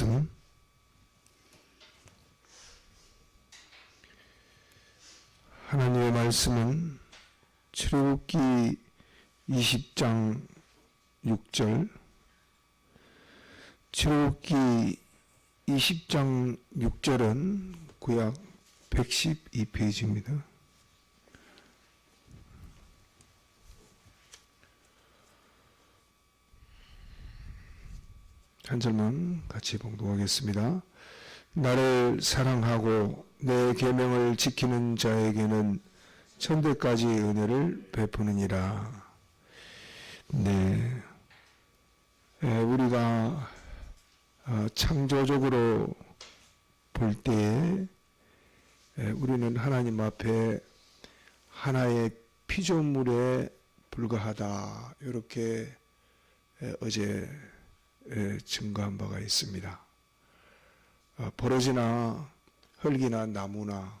말씀 하나님의 말씀은 출애굽기 20장 6절 출애굽기 20장 6절은 구약 112페이지입니다. 한 절만 같이 봉독하겠습니다. 나를 사랑하고 내 계명을 지키는 자에게는 천대까지 은혜를 베푸느니라. 네, 에, 우리가 어, 창조적으로 볼 때에 에, 우리는 하나님 앞에 하나의 피조물에 불과하다 이렇게 에, 어제 에, 증거한 바가 있습니다. 어, 버러지나 흙이나 나무나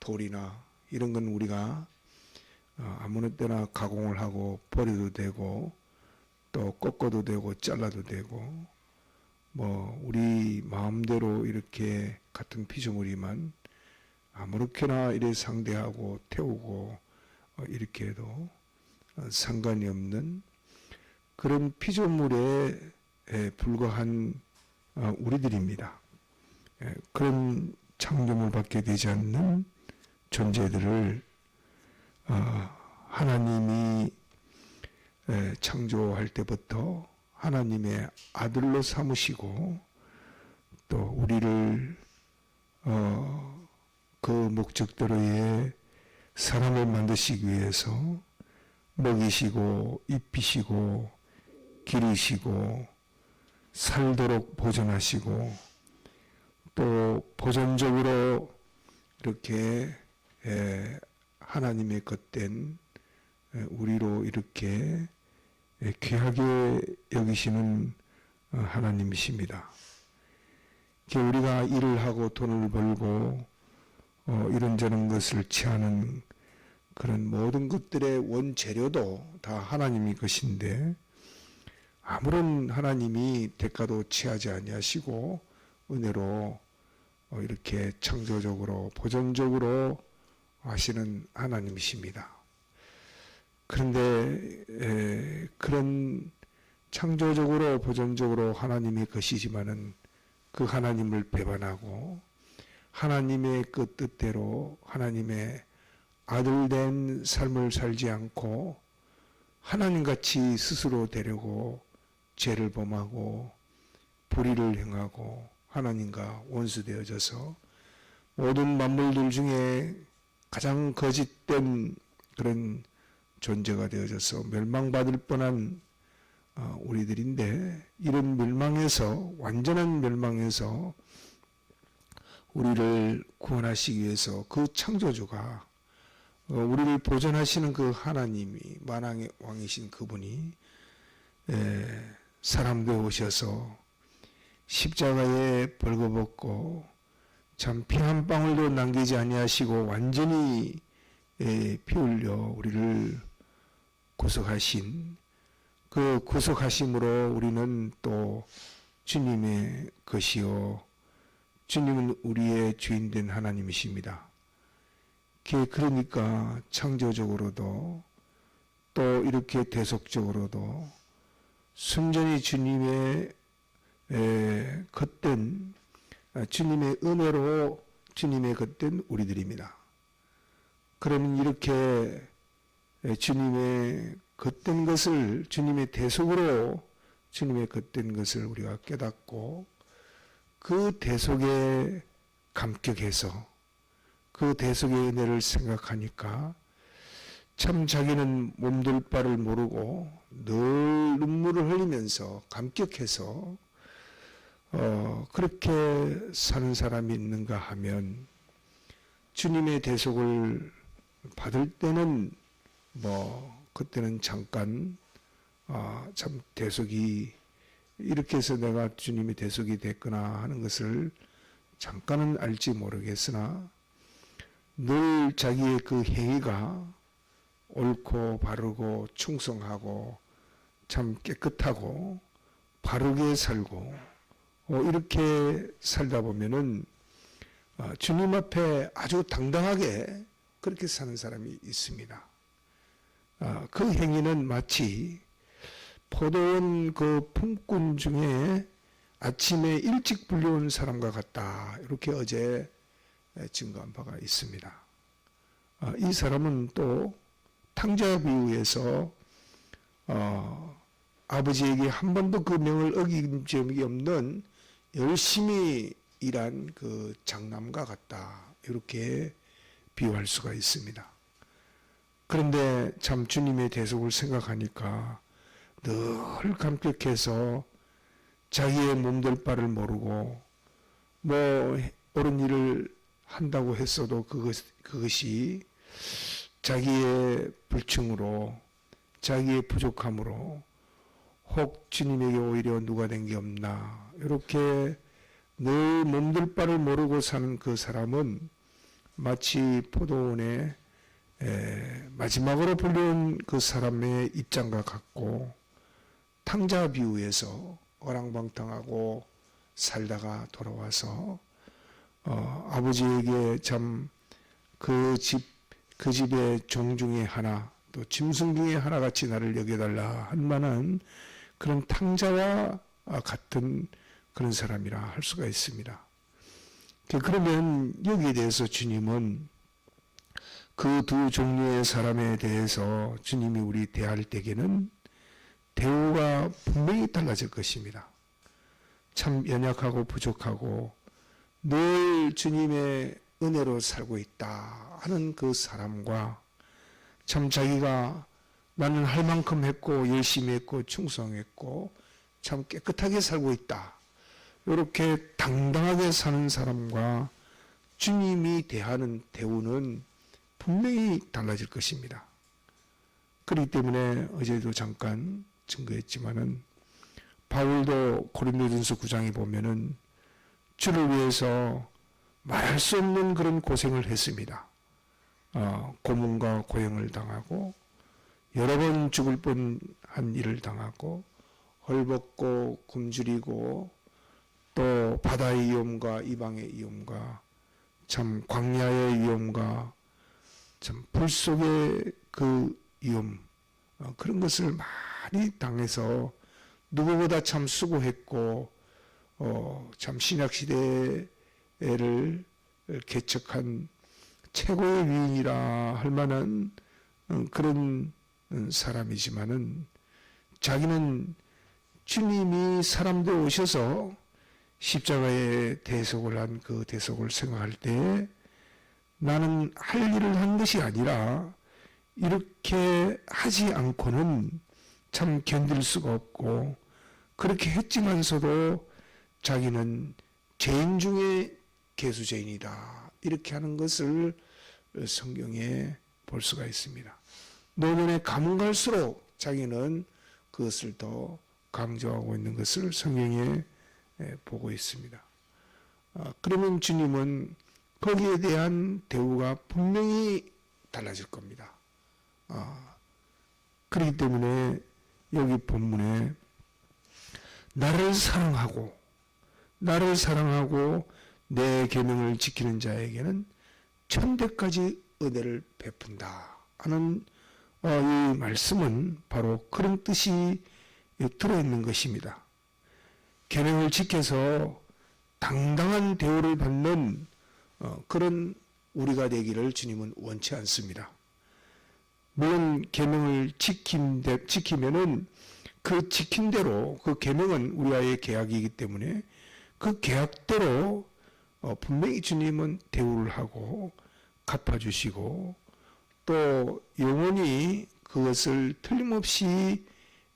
돌이나 이런 건 우리가 어, 아무나 때나 가공을 하고 버려도 되고 또 꺾어도 되고 잘라도 되고 뭐 우리 마음대로 이렇게 같은 피조물이만 아무렇게나 이래 상대하고 태우고 어, 이렇게 해도 어, 상관이 없는 그런 피조물에 에, 불과한 어, 우리들입니다. 에, 그런 창조물 받게 되지 않는 존재들을 어, 하나님이 에, 창조할 때부터 하나님의 아들로 삼으시고 또 우리를 어, 그 목적대로의 사람을 만드시기 위해서 먹이시고 입히시고 기르시고 살도록 보존하시고 또 보존적으로 이렇게 에, 하나님의 것된 에, 우리로 이렇게 에, 귀하게 여기시는 어, 하나님이십니다. 우리가 일을 하고 돈을 벌고 어, 이런저런 것을 취하는 그런 모든 것들의 원재료도 다 하나님이 것인데 아무런 하나님이 대가도 취하지 아니하시고 은혜로 어, 이렇게 창조적으로 보존적으로 하시는 하나님이십니다. 그런데 에, 그런 창조적으로 보존적으로 하나님의 것이지만은 그 하나님을 배반하고 하나님의 그 뜻대로 하나님의 아들된 삶을 살지 않고 하나님같이 스스로 되려고 죄를 범하고 불의를 행하고 하나님과 원수되어져서 모든 만물들 중에 가장 거짓된 그런 존재가 되어져서 멸망받을 뻔한 어, 우리들인데 이런 멸망에서 완전한 멸망에서 우리를 구원하시기 위해서 그 창조주가 어, 우리를 보존하시는 그 하나님이 만왕의 왕이신 그분이 에, 사람 되어 오셔서 십자가에 벌거벗고 참 피 한 방울도 남기지 아니하시고 완전히 에, 피 흘려 우리를 구속하신 그 구속하심으로 우리는 또 주님의 것이요 주님은 우리의 주인 된 하나님이십니다. 그- 그러니까 창조적으로도 또 이렇게 대속적으로도 순전히 주님의 에, 겉된 아, 주님의 은혜로 주님의 겉된 우리들입니다. 그러면 이렇게 에, 주님의 겉된 것을 주님의 대속으로 주님의 겉된 것을 우리가 깨닫고 그 대속에 감격해서 그 대속의 은혜를 생각하니까 참 자기는 몸둘 바를 모르고 늘 눈물을 흘리면서 감격해서 어, 그렇게 사는 사람이 있는가 하면 주님의 대속을 받을 때는 뭐 그때는 잠깐 아, 참 대속이 이렇게 해서 내가 주님의 대속이 됐구나 하는 것을 잠깐은 알지 모르겠으나 늘 자기의 그 행위가 옳고 바르고 충성하고 참 깨끗하고 바르게 살고 어, 이렇게 살다 보면은 어, 주님 앞에 아주 당당하게 그렇게 사는 사람이 있습니다. 아, 그 행위는 마치 포도원 그 품꾼 중에 아침에 일찍 불려온 사람과 같다. 이렇게 어제 증거한 바가 있습니다. 아, 이 사람은 또 탕자 비유에서 어, 아버지에게 한 번도 그 명을 어긴 적이 없는 열심히 일한 그 장남과 같다. 이렇게 비유할 수가 있습니다. 그런데 참 주님의 대속을 생각하니까 늘 감격해서 자기의 몸될 바를 모르고 뭐 옳은 일을 한다고 했어도 그것, 그것이 자기의 불충으로 자기의 부족함으로 혹 주님에게 오히려 누가 된 게 없나. 이렇게 늘 몸들 바를 모르고 사는 그 사람은 마치 포도원에 에, 마지막으로 불려온 그 사람의 입장과 같고 탕자 비유에서 어랑방탕하고 살다가 돌아와서 어, 아버지에게 참 그 집, 그 집의 종 중에 하나, 또 짐승 중에 하나 같이 나를 여겨달라 한 만한 그런 탕자와 같은 그런 사람이라 할 수가 있습니다. 그 그러면 여기에 대해서 주님은 그 두 종류의 사람에 대해서 주님이 우리 대할 때에는 대우가 분명히 달라질 것입니다. 참 연약하고 부족하고 늘 주님의 은혜로 살고 있다 하는 그 사람과 참 자기가 나는 할 만큼 했고 열심히 했고 충성했고 참 깨끗하게 살고 있다. 이렇게 당당하게 사는 사람과 주님이 대하는 대우는 분명히 달라질 것입니다. 그렇기 때문에 어제도 잠깐 증거했지만은 바울도 고린도전서 9장에 보면은 주를 위해서 말할 수 없는 그런 고생을 했습니다. 어, 고문과 고형을 당하고 여러 번 죽을 뻔한 일을 당하고 헐벗고 굶주리고 또 바다의 위험과 이방의 위험과 참 광야의 위험과 참 불 속의 그 위험 어, 그런 것을 많이 당해서 누구보다 참 수고했고 어, 참 신약 시대 를 개척한 최고의 위인이라 할 만한 어, 그런 사람이지만은 자기는 주님이 사람들 오셔서 십자가에 대속을 한 그 대속을 생각할 때 나는 할 일을 한 것이 아니라 이렇게 하지 않고는 참 견딜 수가 없고 그렇게 했지만서도 자기는 죄인 중에 개수죄인이다. 이렇게 하는 것을 성경에 볼 수가 있습니다. 노년에 가면 갈수록 자기는 그것을 더 강조하고 있는 것을 성경에 보고 있습니다. 아, 그러면 주님은 거기에 대한 대우가 분명히 달라질 겁니다. 아, 그렇기 때문에 여기 본문에 나를 사랑하고 나를 사랑하고 내 계명을 지키는 자에게는 천대까지 은혜를 베푼다 하는 어, 이 말씀은 바로 그런 뜻이 들어있는 것입니다. 계명을 지켜서 당당한 대우를 받는 어, 그런 우리가 되기를 주님은 원치 않습니다. 물론 계명을 지키면은 그 지킨 대로 그 계명은 우리와의 계약이기 때문에 그 계약대로 어, 분명히 주님은 대우를 하고 갚아주시고 또 영원히 그것을 틀림없이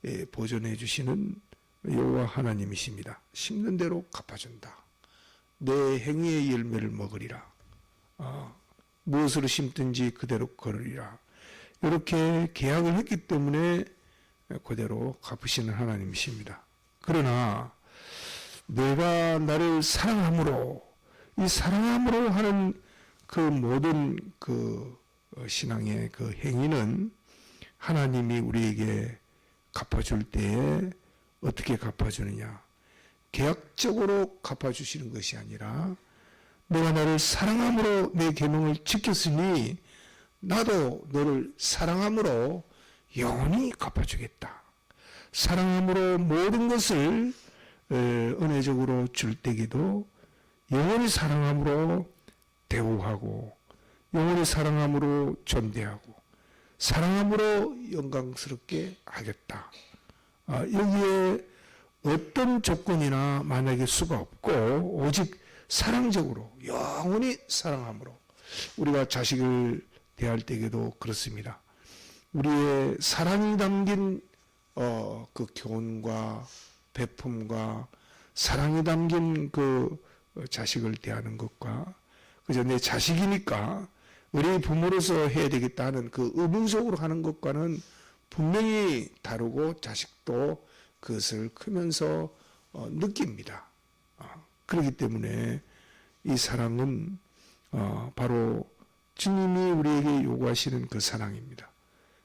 예, 보존해 주시는 여호와 하나님이십니다. 심는 대로 갚아준다. 내 행위의 열매를 먹으리라. 어, 무엇으로 심든지 그대로 거르리라. 이렇게 계약을 했기 때문에 그대로 갚으시는 하나님이십니다. 그러나 내가 나를 사랑함으로 이 사랑함으로 하는 그 모든 그 신앙의 그 행위는 하나님이 우리에게 갚아줄 때에 어떻게 갚아주느냐? 계약적으로 갚아주시는 것이 아니라 내가 나를 사랑함으로 내 계명을 지켰으니 나도 너를 사랑함으로 영원히 갚아주겠다. 사랑함으로 모든 것을 에, 은혜적으로 줄 때에도 영원히 사랑함으로 대우하고 영원히 사랑함으로 존대하고 사랑함으로 영광스럽게 하겠다. 아, 여기에 어떤 조건이나 만약에 수가 없고 오직 사랑적으로 영원히 사랑함으로 우리가 자식을 대할 때에도 그렇습니다. 우리의 사랑이 담긴 어, 그 교훈과 배품과 사랑이 담긴 그 자식을 대하는 것과 그저 내 자식이니까 우리 부모로서 해야 되겠다는 그 의무적으로 하는 것과는 분명히 다르고 자식도 그것을 크면서 어, 느낍니다. 어, 그렇기 때문에 이 사랑은 어, 바로 주님이 우리에게 요구하시는 그 사랑입니다.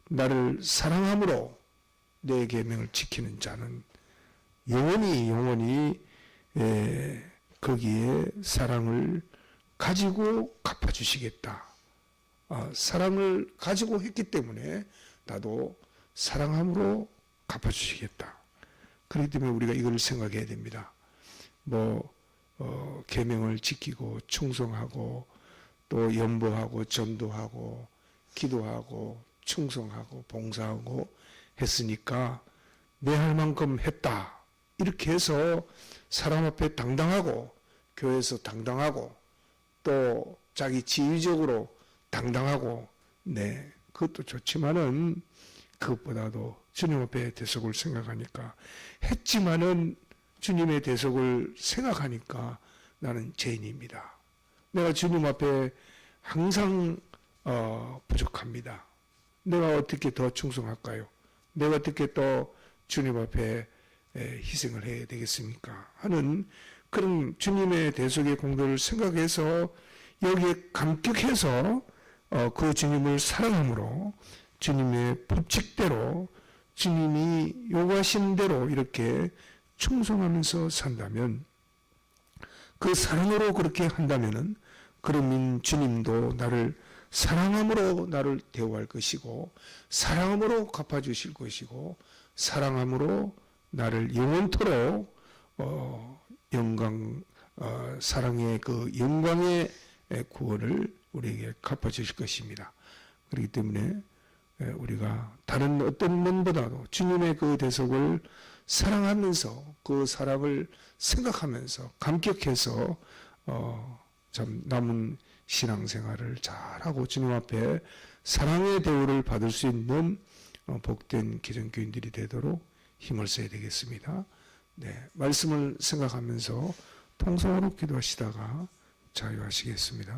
나를 사랑함으로 내 계명을 지키는 자는 영원히 영원히 에, 거기에 사랑을 가지고 갚아주시겠다. 어, 사랑을 가지고 했기 때문에 나도 사랑함으로 갚아주시겠다. 그렇기 때문에 우리가 이걸 생각해야 됩니다. 뭐 어, 계명을 지키고 충성하고 또 연보하고 전도하고 기도하고 충성하고 봉사하고 했으니까 내 할 만큼 했다. 이렇게 해서 사람 앞에 당당하고 교회에서 당당하고 또 자기 지위적으로 당당하고 네 그것도 좋지만은 그것보다도 주님 앞에 대속을 생각하니까 했지만은 주님의 대속을 생각하니까 나는 죄인입니다. 내가 주님 앞에 항상 어, 부족합니다. 내가 어떻게 더 충성할까요? 내가 어떻게 또 주님 앞에 에, 희생을 해야 되겠습니까? 하는 그런 주님의 대속의 공도를 생각해서 여기에 감격해서 어, 그 주님을 사랑함으로 주님의 법칙대로 주님이 요구하신 대로 이렇게 충성하면서 산다면 그 사랑으로 그렇게 한다면은 그러면 주님도 나를 사랑함으로 나를 대우할 것이고 사랑함으로 갚아주실 것이고 사랑함으로 나를 영원토록 어, 영광 어, 사랑의 그 영광의 구원을 우리에게 갚아 주실 것입니다. 그렇기 때문에 에, 우리가 다른 어떤 면보다도 주님의 그 대속을 사랑하면서 그 사랑을 생각하면서 감격해서 어, 참 남은 신앙생활을 잘하고 주님 앞에 사랑의 대우를 받을 수 있는 어, 복된 기존교인들이 되도록 힘을 써야 되겠습니다. 네, 말씀을 생각하면서 통성으로 기도하시다가 자유하시겠습니다.